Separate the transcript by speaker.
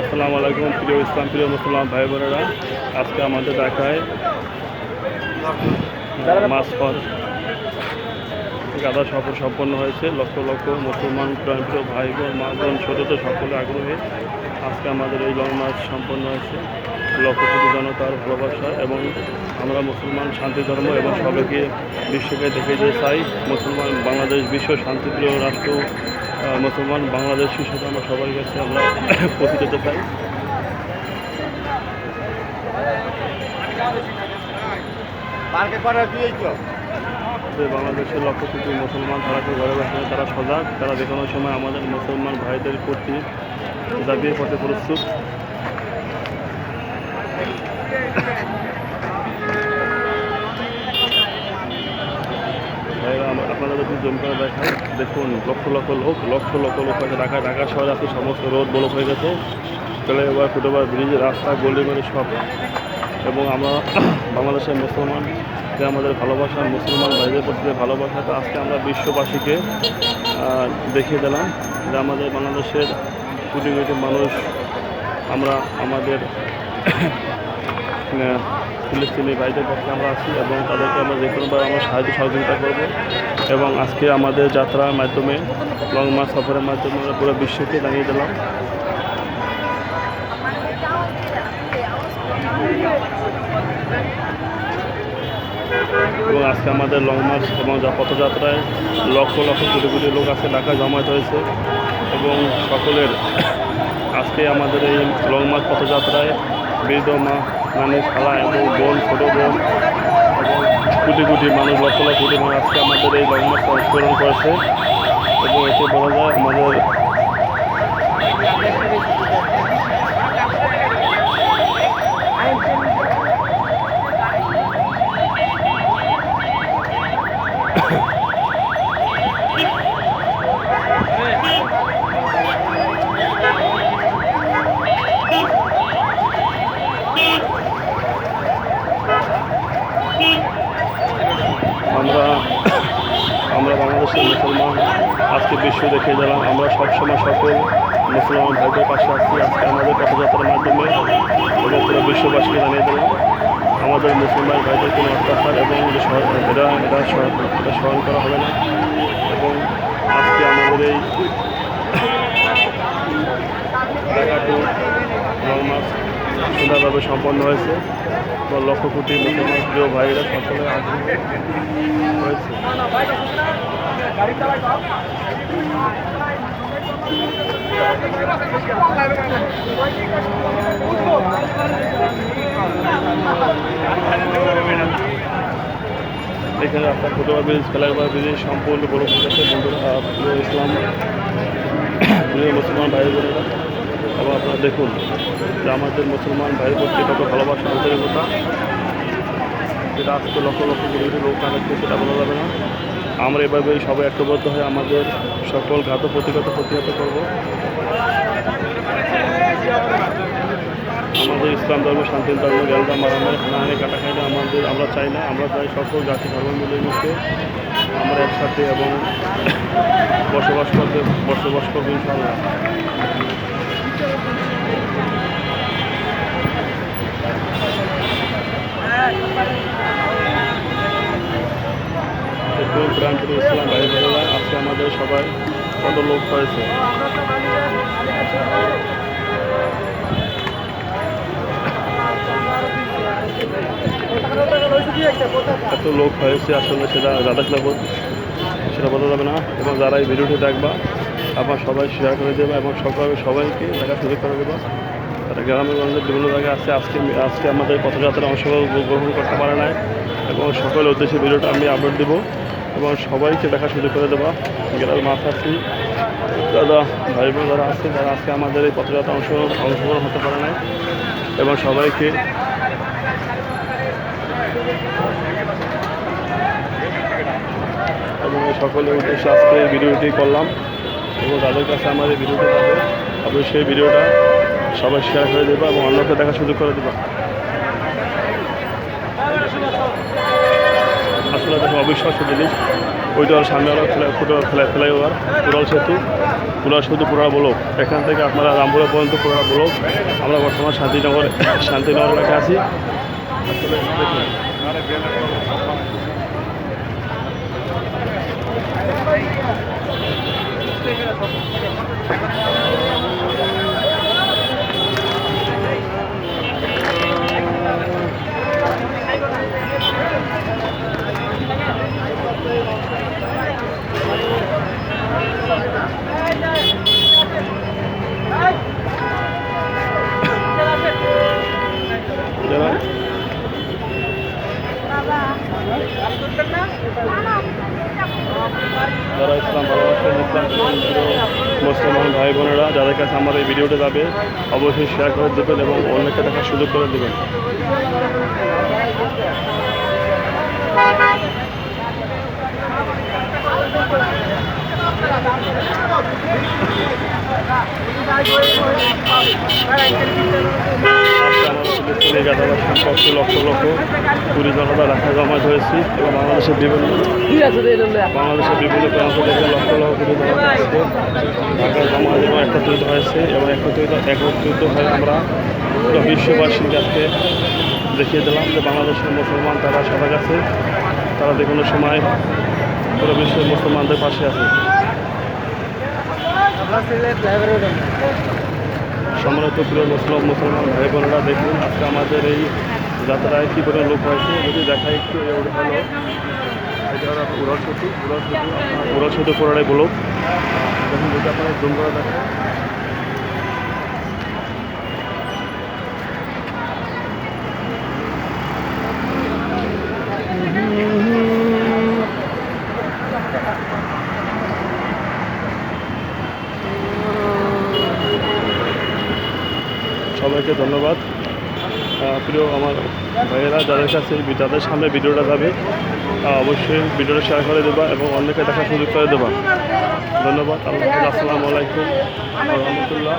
Speaker 1: আসসালামু আলাইকুম প্রিয় ইসলাম প্রিয় মুসলমান ভাই বোনেরা। আজকে আমাদের ঢাকায় মাস পর গাদা সফর সম্পন্ন হয়েছে। লক্ষ লক্ষ মুসলমান প্রান্তীয় ভাই বোন মা বোন ছোটো তো সকলে আগ্রহী। আজকে আমাদের এই লং মার্চ সম্পন্ন হয়েছে। লক্ষ কোটি জনতার ভালোবাসা এবং আমরা মুসলমান শান্তি ধর্ম এবং সবাইকে বিশ্বকে দেখে যেতে চাই মুসলমান বাংলাদেশ বিশ্ব শান্তিপ্রিয় রাষ্ট্র মুসলমান বাংলাদেশ হিসেবে আমরা সবার কাছে আমরা পৌঁছে যেতে চাই। বাংলাদেশের লক্ষ কোটি মুসলমান তারা কেউ ঘরে বসে তারা সজাগ তারা যে সময় আমাদের মুসলমান ভাইদের প্রতি দাবিয়ে পথে প্রস্তুত। আপনাদের যদি জমি করে দেখুন লক্ষ লক্ষ লোক, লক্ষ লক্ষ লোক হয়েছে ঢাকা ঢাকা শহরে আছে সমস্ত রোড ব্লক হয়ে গেছে। ফ্লাইওভার ফুটওভার ব্রিজ রাস্তা গলি মানে সব। এবং আমরা বাংলাদেশের মুসলমান, যে আমাদের ভালোবাসা, মুসলমান ভাইদের প্রতি যে ভালোবাসাটা আজকে আমরা বিশ্ববাসীকে দেখিয়ে দিলাম যে আমাদের বাংলাদেশের কোটি কোটি মানুষ, আমরা আমাদের ফিলিস্তিনি ভাইদের পক্ষে আমরা আছি এবং তাদেরকে আমরা যে কোনোভাবে আমরা সাহায্য, সহযোগিতা করব। এবং আজকে আমাদের যাত্রার মাধ্যমে লং মার্চ সফরের মাধ্যমে আমরা পুরো বিশ্বকে জানিয়ে দিলাম। এবং আজকে আমাদের লং মার্চ এবং পথযাত্রায় লক্ষ লক্ষ কোটি কোটি লোক আজকে ঢাকা জমায়েত হয়েছে। এবং সকলের আজকে আমাদের এই লং মার্চ পথযাত্রায় বৃদ্ধ মা নানি খালা এবং বোন ছোটো বোন কোটি কোটি মানুষ, লক্ষ লক্ষ কোটি মানুষ আজকে আমাদের এই লগ্ন সংস্করণ করেছে এবং এতে বলা যায় আমাদের আমরা আমরা বাংলাদেশের মুসলমান আজকে বিশ্ব দেখে গেলাম। আমরা সবসময় সকল মুসলমান ভাইদের পাশে আসছি আজকে আমাদের পথযাত্রার মাধ্যমে এবং পুরো বিশ্ববাসীকে জানিয়ে দিলাম আমাদের মুসলমান ভাইদের কোনো অত্যাচার এবং এরা সহ- এটা স্মরণ করা হবে না। এবং আজকে আমাদের এই সুন্দরভাবে সম্পন্ন হয়েছে। এবং লক্ষ কোটি মুসলমান প্রিয় ভাইরা সকলে আগ্রহী হয়েছে। এখানে আপনার ফুটবল ব্রিজ ফ্লাইওভার ব্রিজ সম্পূর্ণ বড় গেছে বন্ধুরা ইসলাম মুসলমান ভাই বোনেরা এবং আপনারা দেখুন যে আমাদের মুসলমান ভাইয়ের প্রতি কত ভালোবাসা আন্তরিকতা। যেটা আজকে লক্ষ লক্ষ কোটি লোক কানেক্ট সেটা বলা যাবে না। আমরা এভাবেই সবাই ঐক্যবদ্ধ হয়ে আমাদের সকল ঘাত প্রতিঘাত প্রতিহত করব। আমাদের ইসলাম ধর্ম শান্তি ধর্ম, গেলদা, মারামারি, হানাহানি কাটাখানি আমাদের, আমরা চাই না, আমরা চাই সকল জাতি, ধর্ম মিলে মিশে আমরা একসাথে এবং বসবাস করতে বসবাস করব ইনশাআল্লাহ। প্রান্তিক ইসলাম ভাই বোনেরা আজকে আমাদের সবাই কত লোক হয়েছে এত লোক হয়েছে আসলে সেটা রাধা খেলা সেটা বলা যাবে না। এবং যারা এই ভিডিওটি দেখবা আবার সবাই শেয়ার করে দেবে এবং সকলে সবাইকে দেখা সুযোগ করে দেবা। তারা গ্রামের গঞ্জের বিভিন্ন জায়গায় আছে। আজকে আজকে আমাদের পথযাত্রা অংশগ্রহণ গ্রহণ করতে পারে নাই। এবং সকলের উদ্দেশ্যে ভিডিওটা আমি আপলোড দেবো। এবং সবাইকে দেখা সুযোগ করে দেবা। গ্রামের মাথাছি দাদা ভাই বোন যারা আছে, যারা আজকে আমাদের এই পথযাত্রা অংশগ্রহণ অংশগ্রহণ হতে পারে নাই, এবং সবাইকে এবং সকলের উদ্দেশ্যে আজকে এই ভিডিওটি করলাম। এবং তাদের কাছে আমার এই ভিডিওটা অবশ্যই এই ভিডিওটা সবাই শেয়ার করে দেবা এবং অন্যকে দেখা সুযোগ করে দেবা। আসলে দেখো অবিশ্বাস্য জিনিস। ওইটা হলো সামনে হলো ফুটবল ফ্লাই ফ্লাইওভার কুড়াল সেতু কুড়াল সেতু পুরা ব্লক। এখান থেকে আপনারা রামপুরা পর্যন্ত পুরা ব্লক। আমরা বর্তমান শান্তিনগর শান্তিনগর এলাকায় আছি। আসলে যারা ইসলাম ভালোবাসেন ইসলাম মুসলমান ভাই বোনেরা, যাদের কাছে আমার এই ভিডিওটা যাবে, অবশ্যই শেয়ার করে দেবেন এবং অন্যকে দেখার সুযোগ করে দেবেন। Thank আমার সম্পর্কে লক্ষ লক্ষ কুড়ি জনতা রাখা জমা হয়েছি এবং বাংলাদেশের বিভিন্ন বাংলাদেশের বিভিন্ন প্রান্ত থেকে লক্ষ লক্ষ কুড়ি জনতা আজকে ঢাকা জমা এবং একত্রিত হয়েছে এবং একত্রিত একত্রিত হয়ে আমরা পুরো বিশ্ববাসীর কাছে দেখিয়ে দিলাম যে বাংলাদেশের মুসলমান তারা সবার কাছে তারা যে কোনো সময় পুরো বিশ্বের মুসলমানদের পাশে আছে সম্মানিত প্রিয় মুসলিম মুসলমান ভাই বোনেরা, দেখুন, আজকে আমাদের এই যাত্রায় কী করে লোক হয়েছে, যদি দেখা একটু হলো উড়াল সেতু উড়াল সেতু উড়াল সেতু পুরাটাই ব্লক দেখুন, যদি আপনারা করে দেখেন সবাইকে ধন্যবাদ। প্রিয় আমার ভাইয়েরা, যাদের কাছে যাদের সামনে ভিডিওটা যাবে অবশ্যই ভিডিওটা শেয়ার করে দেবা এবং অন্যকে দেখার সুযোগ করে দেবা। ধন্যবাদ আল্লাহ আসসালামু আলাইকুম রহমতুল্লাহ